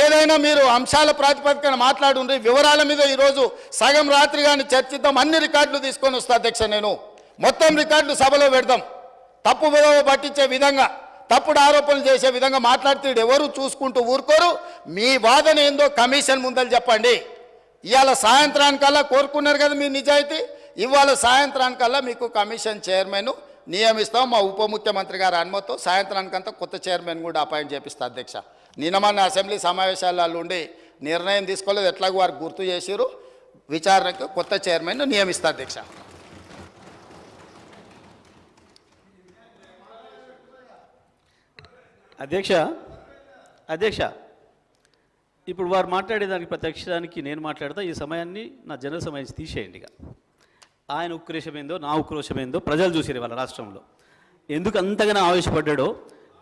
ఏదైనా మీరు అంశాల ప్రాతిపదికన మాట్లాడుండ్రి వివరాల మీద ఈరోజు సగం రాత్రి కానీ చర్చిద్దాం అన్ని రికార్డులు తీసుకొని వస్తా అధ్యక్ష నేను. మొత్తం రికార్డులు సభలో పెడదాం. తప్పు విలువ పట్టించే విధంగా తప్పుడు ఆరోపణలు చేసే విధంగా మాట్లాడితే ఎవరు చూసుకుంటూ ఊరుకోరు. మీ వాదన ఏందో కమిషన్ ముందలు చెప్పండి. ఇవాళ సాయంత్రానికల్లా కోరుకున్నారు కదా మీ నిజాయితీ? ఇవాళ సాయంత్రానికల్లా మీకు కమిషన్ చైర్మన్ నియమిస్తాం. మా ఉప ముఖ్యమంత్రి గారి అనుమతితో సాయంత్రానికంతా కొత్త చైర్మన్ కూడా అపాయింట్ చేపిస్తా అధ్యక్ష. నిన్న మన అసెంబ్లీ సమావేశాలలో ఉండి నిర్ణయం తీసుకోలేదు ఎట్లాగో వారు గుర్తు చేసిరు విచారణకు కొత్త చైర్మన్ నియమిస్తారు అధ్యక్ష అధ్యక్ష అధ్యక్ష ఇప్పుడు వారు మాట్లాడేదానికి ప్రత్యక్షానికి నేను మాట్లాడతా ఈ సమయాన్ని నా జనరల్ సమయం తీసేయండి ఇక. ఆయన ఉక్రోషమైందో నా ఉక్రోషమైందో ప్రజలు చూసారు వాళ్ళ రాష్ట్రంలో. ఎందుకు అంతగానో ఆవేశపడ్డాడో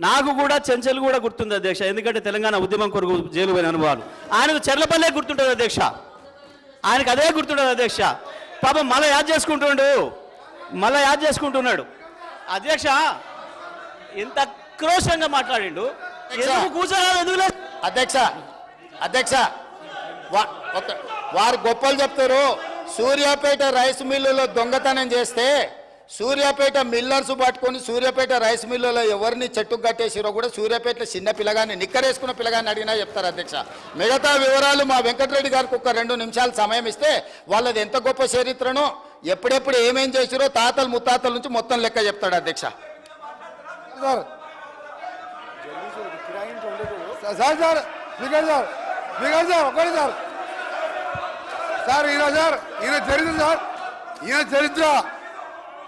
నాకు కూడా చెంచల్ కూడా గుర్తుంది అధ్యక్ష. ఎందుకంటే తెలంగాణ ఉద్యమం కొరకు జైలు పోయిన అనుభవాలు. ఆయనకు చెర్లపల్లే గుర్తుంటుంది అధ్యక్ష. ఆయనకు అదే గుర్తుంటుంది అధ్యక్ష. పాపం మళ్ళీ యాద్ చేసుకుంటుండు. మళ్ళీ యాద్ చేసుకుంటున్నాడు. అధ్యక్ష ఎంత క్రోషంగా మాట్లాడిండు. ఎందుకు కూర్చోరాదు ఎందుకు లేదు? అధ్యక్ష అధ్యక్ష. వారు గొప్పలు చెప్తారు. సూర్యాపేట రైస్ మిల్లులో దొంగతనం చేస్తే సూర్యాపేట మిల్లర్స్ పట్టుకొని సూర్యాపేట రైస్ మిల్లులో ఎవరిని చెట్టు కట్టేసిరో కూడా సూర్యాపేటలో చిన్న పిల్లగాన్ని నిక్కరేసుకున్న పిల్లగాన్ని అడిగినా చెప్తారు అధ్యక్ష. మిగతా వివరాలు మా వెంకటరెడ్డి గారికి ఒక రెండు నిమిషాలు సమయం ఇస్తే వాళ్ళది ఎంత గొప్ప చరిత్రనో ఎప్పుడెప్పుడు ఏమేం చేసిరో తాతలు ముత్తాతల నుంచి మొత్తం లెక్క చెప్తాడు అధ్యక్ష. Sir. Sir sir speaker sir speaker sir sir. Sir sir ఈయన చరిత్ర సార్. ఈయన చరిత్ర.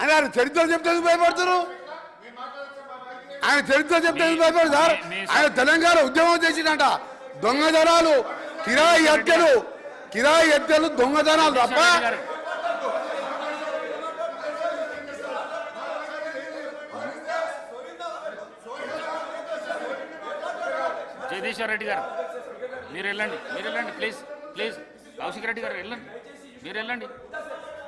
అని ఆయన చరిత్ర చెప్తే ఎందుకు భయపడుతున్నారు ఆయన చరిత్ర చెప్తే సార్? ఆయన తెలంగాణ ఉద్యమం చేసిందంట దొంగతనాలు కిరాయి హత్యలు కిరాయి హత్యలు దొంగతనాలు తప్ప జగదీశ్వర్ రెడ్డి గారు మీరు వెళ్ళండి మీరు వెళ్ళండి ప్లీజ్ ప్లీజ్ కౌశిక్ రెడ్డి గారు వెళ్ళండి మీరు వెళ్ళండి.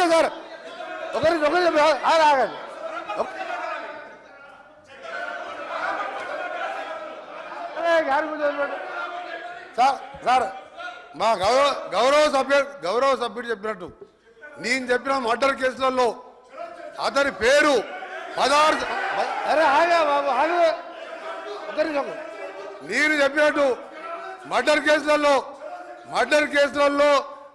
Okay sir. ఒకరికి ఒకరి ఆగండి. సార్ సార్ మా గౌరవ గౌరవ సభ్యుడు గౌరవ సభ్యుడు చెప్పినట్టు. నేను చెప్పిన మర్డర్ కేసులలో అతని పేరు పదహారు ఒకరి నేను చెప్పినట్టు మర్డర్ కేసులలో మర్డర్ కేసులలో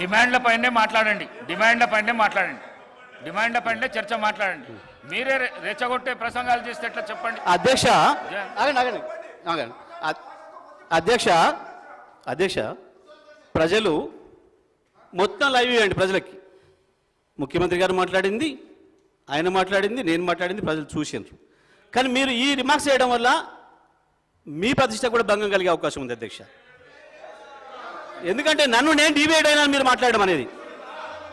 డిమాండ్ల పైనే మాట్లాడండి. డిమాండ్ల పైనే మాట్లాడండి. డిమాండ్ల పైనే చర్చ మాట్లాడండి. మీరే రెచ్చగొట్టే ప్రసంగాలు చేస్తే ఎట్లా చెప్పండి? అధ్యక్ష అధ్యక్ష అధ్యక్ష ప్రజలు మొత్తం లైవ్ ఇవ్వండి ప్రజలకి. ముఖ్యమంత్రి గారు మాట్లాడింది ఆయన మాట్లాడింది నేను మాట్లాడింది ప్రజలు చూసిండ్రు కానీ మీరు ఈ రిమార్క్స్ చేయడం వల్ల మీ ప్రతిష్ట కూడా భంగం కలిగే అవకాశం ఉంది అధ్యక్ష. ఎందుకంటే నన్ను నేను డివైడ్ అయినా మీరు మాట్లాడడం అనేది.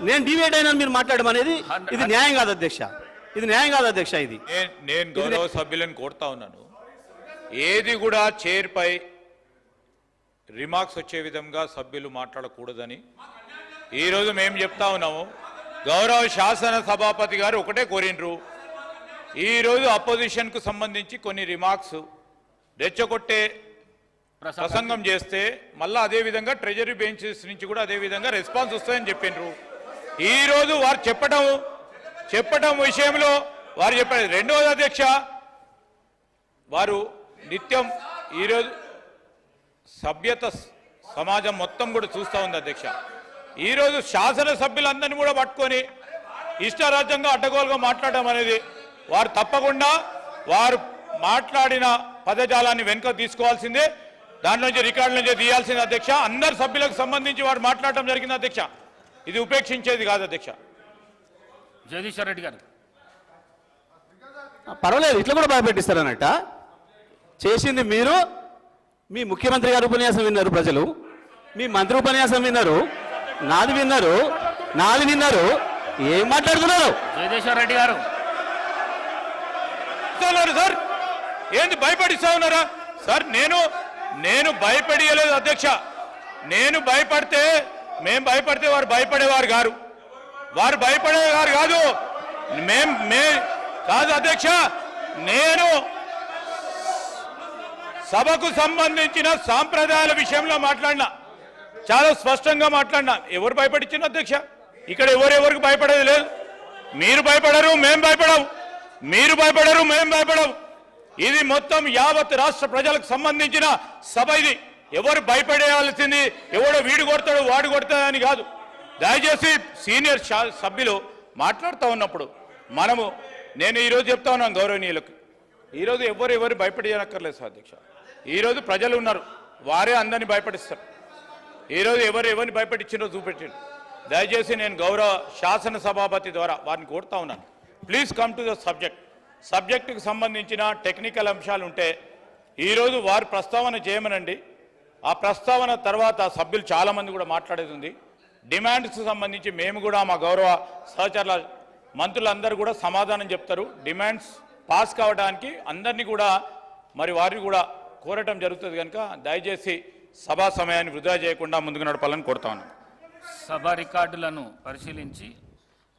నేను డివైడ్ అయినా మీరు మాట్లాడడం అనేది ఇది న్యాయం కాదు అధ్యక్ష. ఇది న్యాయం కాదు అధ్యక్ష ఇది. నేను నేను గౌరవ సభ్యులను కోరుతా ఉన్నాను. ఏది కూడా చైర్పై రిమార్క్స్ వచ్చే విధంగా సభ్యులు మాట్లాడకూడదని. ఈరోజు మేము చెప్తా ఉన్నాము. గౌరవ శాసన సభాపతి గారు ఒకటే కోరినరు ఈరోజు అపోజిషన్కు సంబంధించి కొన్ని రిమార్క్స్ రెచ్చగొట్టే ప్రసంగం చేస్తే మళ్ళా అదే విధంగా ట్రెజరీ బెంచెస్ నుంచి కూడా అదే విధంగా రెస్పాన్స్ వస్తాయని చెప్పిండ్రు ఈ రోజు వారు చెప్పడం చెప్పడం విషయంలో వారు చెప్పారు. రెండవది అధ్యక్ష వారు నిత్యం ఈరోజు సభ్యత సమాజం మొత్తం కూడా చూస్తూ ఉంది అధ్యక్ష. ఈరోజు శాసనసభ్యులందరినీ కూడా పట్టుకొని ఇష్టరాజ్యంగా అడ్డగోలుగా మాట్లాడడం అనేది వారు తప్పకుండా వారు మాట్లాడిన పదజాలాన్ని వెనుక తీసుకోవాల్సిందే. దాంట్లో నుంచి రికార్డు నుంచి తీయాల్సింది అధ్యక్ష. అందరు సభ్యులకు సంబంధించి వాడు మాట్లాడటం జరిగింది అధ్యక్ష. ఇది ఉపేక్షించేది కాదు అధ్యక్ష. జగదీశ్వర్ రెడ్డి గారు. పర్వాలేదు ఇట్లా కూడా భయపెట్టిస్తారన్నట్ట. చేసింది మీరు మీ ముఖ్యమంత్రి గారి ఉపన్యాసం విన్నారు ప్రజలు మీ మంత్రి ఉపన్యాసం విన్నారు నాది విన్నారు నాది విన్నారు ఏం మాట్లాడుతున్నారు? జగదీశ్వర్ రెడ్డి గారు. ఉన్నారు సార్ ఏంది భయపడిస్తా ఉన్నారా? సార్ నేను నేను భయపడియలేదు అధ్యక్ష. నేను భయపడితే మేం భయపడితే వారు భయపడేవారు గారు. వారు భయపడేవారు కాదు. మేం మే కాదు అధ్యక్ష. నేను సభకు సంబంధించిన సాంప్రదాయాల విషయంలో మాట్లాడినా. చాలా స్పష్టంగా మాట్లాడినా. ఎవరు భయపడించిన అధ్యక్ష? ఇక్కడ ఎవరెవరికి భయపడేది లేదు. మీరు భయపడరు మేం భయపడము. మీరు భయపడరు మేం భయపడము. ఇది మొత్తం యావత్ రాష్ట్ర ప్రజలకు సంబంధించిన సభ ఇది. ఎవరు భయపడేయాల్సింది ఎవడో వీడు కొడతాడు వాడు కొడతాడని కాదు. దయచేసి సీనియర్ సభ్యులు మాట్లాడుతూ ఉన్నప్పుడు మనము నేను ఈరోజు చెప్తా ఉన్నాను గౌరవనీయులకు. ఈరోజు ఎవరు ఎవరు భయపడేయనక్కర్లేదు సార్ అధ్యక్ష. ఈరోజు ప్రజలు ఉన్నారు వారే అందరినీ భయపడిస్తారు. ఈరోజు ఎవరు ఎవరిని భయపెట్టించినో చూపెట్టిండు. దయచేసి నేను గౌరవ శాసన సభాపతి ద్వారా వారిని కోరుతా ఉన్నాను. Please come to the subject సబ్జెక్టుకు సంబంధించిన టెక్నికల్ అంశాలు ఉంటే ఈరోజు వారు ప్రస్తావన చేయమనండి. ఆ ప్రస్తావన తర్వాత సభ్యులు చాలామంది కూడా మాట్లాడేది. ఉంది డిమాండ్స్కి సంబంధించి మేము కూడా మా గౌరవ సహచరుల మంత్రులందరూ కూడా సమాధానం చెప్తారు. డిమాండ్స్ పాస్ కావడానికి అందరినీ కూడా మరి వారిని కూడా కోరటం జరుగుతుంది కనుక దయచేసి సభా సమయాన్ని వృధా చేయకుండా ముందుకు నడపాలని కోరుతాను సభ రికార్డులను పరిశీలించి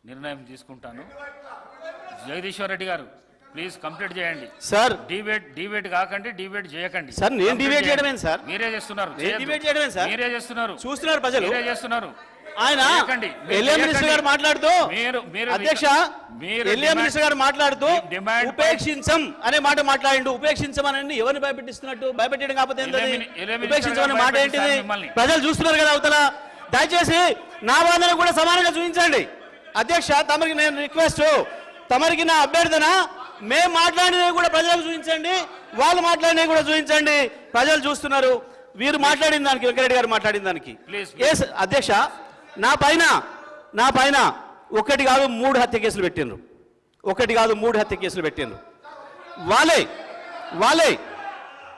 నిర్ణయం తీసుకుంటాను. జగదీశ్వర్ రెడ్డి గారు ప్లీజ్ కంప్లీట్ చేయండి. సార్. డిబేట్ డిబేట్ కాకండి డిబేట్ చేయకండి. సార్, నేను డిబేట్ చేయండి. చేయడమేంటి సార్? మీరే చేస్తున్నారు. నేను. డిబేట్ చేయడమేంటి సార్? మీరే చేస్తున్నారు. చూస్తున్నారు ప్రజలు. మీరే చేస్తున్నారు. ఆయన ఎల్ఏ మినిస్టర్. గారు మాట్లాడుతూ మీరు- మీరు- అధ్యక్ష మీరు ఎల్ఏ మినిస్టర్ గారు మాట్లాడుతూ డిమాండ్- ఉపేక్షించం అనే మాట మాట్లాడిండు. ఉపేక్షించమనండి ఎవరిని భయపెట్టిస్తున్నట్టు? భయపెట్టడం కాకపోతే ఉపేక్షించమనే మాట ఏంటిది. ప్రజలు చూస్తున్నారు కదా అవతల. దయచేసి నా వాదన కూడా సమానంగా చూపించండి. అధ్యక్ష తమరికి నేను రిక్వెస్ట్ తమరికి నా అభ్యర్థన మేము మాట్లాడినవి కూడా ప్రజలకు చూపించండి వాళ్ళు మాట్లాడినవి కూడా చూపించండి. ప్రజలు చూస్తున్నారు. వీరు మాట్లాడిన దానికి వెంకరెడ్డి గారు మాట్లాడిన దానికి. ఎస్ అధ్యక్ష నా పైన నా పైన ఒకటి కాదు మూడు హత్య కేసులు పెట్టిండ్రు. ఒకటి కాదు మూడు హత్య కేసులు పెట్టిండ్రు. వాళ్ళే వాళ్ళే.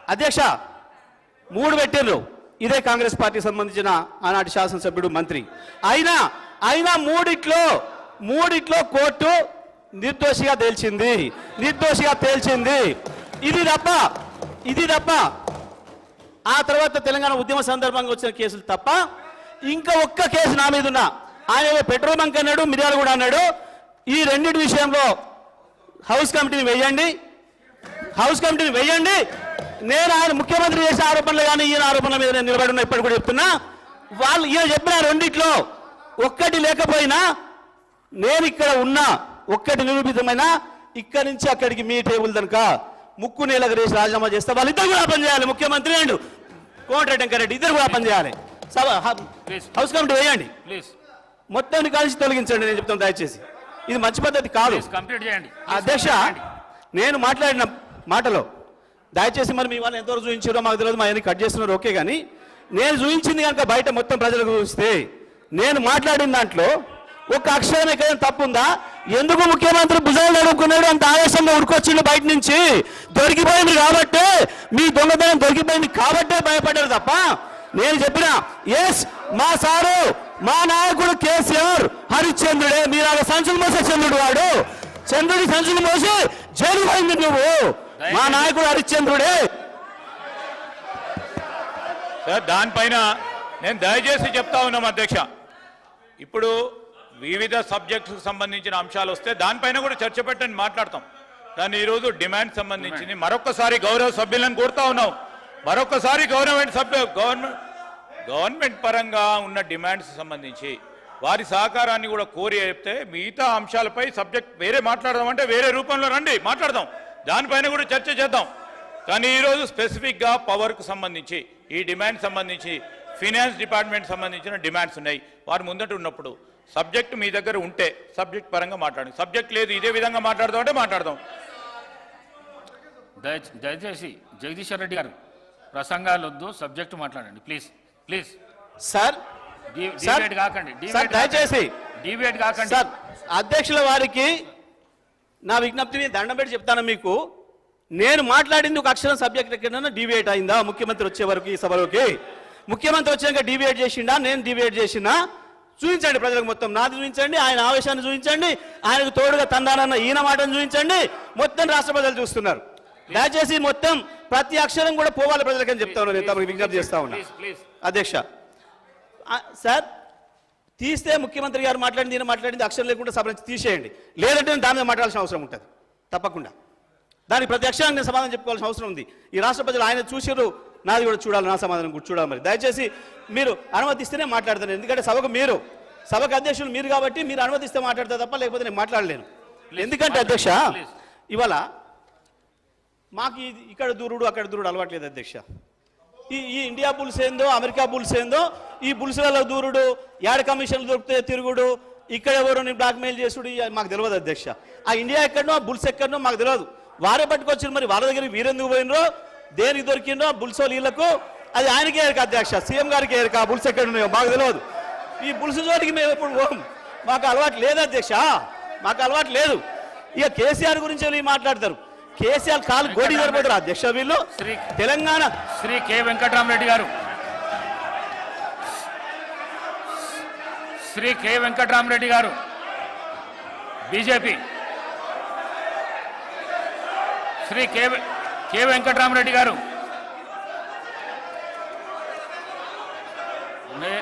అధ్యక్ష మూడు పెట్టిండ్రు. ఇదే కాంగ్రెస్ పార్టీకి సంబంధించిన ఆనాటి శాసనసభ్యుడు మంత్రి. అయినా అయినా మూడిట్లో మూడిట్లో కోర్టు నిర్దోషిగా తేల్చింది. నిర్దోషిగా తేల్చింది. ఇది తప్ప ఇది తప్ప. ఆ తర్వాత తెలంగాణ ఉద్యమ సందర్భంగా వచ్చిన కేసులు తప్ప ఇంకా ఒక్క కేసు నా మీద ఉన్నా. ఆయన పెట్రోల్ బంక్ అన్నాడు మిర్యాలు కూడా అన్నాడు. ఈ రెండింటి విషయంలో హౌస్ కమిటీని వేయండి. హౌస్ కమిటీని వేయండి. నేను ఆయన ముఖ్యమంత్రి చేసే ఆరోపణలు కానీ ఈయన ఆరోపణల మీద నేను నిలబడి ఉన్నా ఇప్పటికి కూడా చెప్తున్నా. వాళ్ళు ఈయన చెప్పిన రెండిట్లో ఒక్కటి లేకపోయినా నేను ఇక్కడ ఉన్నా. ఒక్కటి నిరూపితమైన ఇక్కడి నుంచి అక్కడికి మీ టేబుల్ కనుక ముక్కు నేలకు రేసి రాజీనామా చేస్తే వాళ్ళిద్దరు కూడా పనిచేయాలి ముఖ్యమంత్రి అండ్. కోమటిరెడ్డి వెంకరెడ్డి ఇద్దరు కూడా పనిచేయాలి సభ. హౌస్ కమిటీ వేయండి. మొత్తాన్ని కలిసి తొలగించండి నేను చెప్తాను దయచేసి. ఇది మంచి పద్ధతి కాదు. ప్లీజ్ కంప్లీట్ చేయండి. అధ్యక్ష నేను మాట్లాడిన మాటలో దయచేసి మరి మీ వాళ్ళు ఎంతవరకు చూపించారో మాకు తెలియదు మా కట్ చేస్తున్నారు ఓకే కానీ నేను చూపించింది కనుక బయట మొత్తం ప్రజలకు చూపిస్తే నేను మాట్లాడిన దాంట్లో ఒక అక్షరం ఎక్కడైనా తప్పుందా? ఎందుకు ముఖ్యమంత్రి భుజాలు నడుపుకున్నాడు? అంత ఆవేశంగా ఉడుకొచ్చిండు బయట నుంచి. దొరికిపోయింది కాబట్టే మీ దొంగతనం దొరికిపోయింది కాబట్టే భయపడ్డారు తప్ప. నేను చెప్పిన ఎస్ మా సారు మా నాయకుడు కేసీఆర్ హరిశ్చంద్రుడే. మీరు అలా సంచులు మోసే చంద్రుడు వాడు. చంద్రుడి సంచులు మోసి జైలు పోయింది నువ్వు. మా నాయకుడు హరిశ్చంద్రుడే. సార్ దానిపైన నేను దయచేసి చెప్తా ఉన్నాం అధ్యక్ష. ఇప్పుడు వివిధ సబ్జెక్ట్స్ సంబంధించిన అంశాలు వస్తే దానిపైన కూడా చర్చ పెట్టని మాట్లాడతాం. కానీ ఈరోజు డిమాండ్ సంబంధించింది. మరొకసారి గౌరవ సభ్యులను కోరుతా ఉన్నాం. మరొకసారి గవర్నమెంట్ సభ్యు గవర్నమెంట్ గవర్నమెంట్ పరంగా ఉన్న డిమాండ్స్ సంబంధించి వారి సహకారాన్ని కూడా కోరి చెప్తే మిగతా అంశాలపై సబ్జెక్ట్ వేరే మాట్లాడదాం అంటే వేరే రూపంలో రండి మాట్లాడదాం. దానిపైన కూడా చర్చ చేద్దాం. కానీ ఈరోజు స్పెసిఫిక్గా పవర్కు సంబంధించి ఈ డిమాండ్ సంబంధించి ఫినాన్స్ డిపార్ట్మెంట్ సంబంధించిన డిమాండ్స్ ఉన్నాయి. వారు ముందట ఉన్నప్పుడు సబ్జెక్ట్ మీ దగ్గర ఉంటే సబ్జెక్ట్ పరంగా మాట్లాడండి. సబ్జెక్ట్ లేదు ఇదే విధంగా మాట్లాడదాం అంటే మాట్లాడదాం. దయ దయచేసి జగదీశ్వర్ రెడ్డి గారు ప్రసంగాలు వద్దు సబ్జెక్టు మాట్లాడండి. Please please. సార్ డిబేట్ కాకండి దయచేసి. డిబేట్ కాకండి. సార్ అధ్యక్షుల వారికి నా విజ్ఞప్తిని దండం పెట్టి చెప్తాను మీకు. నేను మాట్లాడింది ఒక అక్షరం సబ్జెక్ట్ ఎక్కడైనా డివియేట్ అయిందా? ముఖ్యమంత్రి వచ్చే వరకు ఈ సభలోకి. ముఖ్యమంత్రి వచ్చాక డివియేట్ చేసిండా? నేను డివియేట్ చేసినా? చూపించండి ప్రజలకు మొత్తం. నాది చూపించండి ఆయన ఆవేశాన్ని చూపించండి ఆయనకు తోడుగా తందానన్న ఈయన మాటను చూపించండి. మొత్తం రాష్ట్ర ప్రజలు చూస్తున్నారు. దయచేసి మొత్తం ప్రతి అక్షరం కూడా పోవాలి ప్రజలకని చెప్తా ఉన్నా నేను తమకు విజ్ఞప్తి చేస్తా ఉన్నా. అధ్యక్ష సార్ తీస్తే ముఖ్యమంత్రి గారు మాట్లాడింది ఈయన మాట్లాడింది అక్షరం లేకుండా సభ నుంచి తీసేయండి. లేదంటే నేను దాని మీద మాట్లాడాల్సిన అవసరం ఉంటుంది. తప్పకుండా. దానికి ప్రతి అక్షరానికి నేను సమాధానం చెప్పుకోవాల్సిన అవసరం ఉంది. ఈ రాష్ట్ర ప్రజలు ఆయన చూసారు నాది కూడా చూడాలి నా సమాధానం కూడా చూడాలి మరి. దయచేసి మీరు అనుమతిస్తేనే మాట్లాడతాను. ఎందుకంటే సభకు మీరు సభకు అధ్యక్షులు మీరు కాబట్టి మీరు అనుమతిస్తే మాట్లాడతా తప్ప లేకపోతే నేను మాట్లాడలేను. ఎందుకంటే అధ్యక్ష. ఇవాళ మాకు ఇక్కడ దూరుడు అక్కడ దూరుడు అలవాట్లేదు అధ్యక్ష. ఈ ఈ ఇండియా బుల్స్ ఏందో అమెరికా బుల్స్ ఏందో ఈ బుల్స్లలో దూరుడు యాడ కమిషన్లు దొరికితే తిరుగుడు ఇక్కడ ఎవరు బ్లాక్మెయిల్ చేసుడు మాకు తెలియదు అధ్యక్ష. ఆ ఇండియా ఎక్కడనో ఆ బుల్స్ ఎక్కడనో మాకు తెలియదు. వారే పట్టుకొచ్చారు మరి వాళ్ళ దగ్గర వీరెందుకు పోయినరో దేనికి దొరికిందో బుల్స్ వీళ్ళకు అది ఆయనకే ఎరక అధ్యక్ష సీఎం గారికి ఎరక బుల్స్ ఎక్కడ ఉన్నాయో మాకు తెలియదు ఈ బుల్స్ చోటికి మేము ఎప్పుడు పోం? మాకు అలవాటు లేదు అధ్యక్ష మాకు అలవాటు లేదు. ఇక కేసీఆర్ గురించి వీళ్ళు మాట్లాడతారు? కేసీఆర్ కాలు గోడి సరిపోతారు అధ్యక్ష వీళ్ళు? శ్రీ- తెలంగాణ శ్రీ కె వెంకటరామరెడ్డి గారు. శ్రీ కె వెంకటరామరెడ్డి గారు. BJP. Shri K K. Venkatarama Reddy గారు.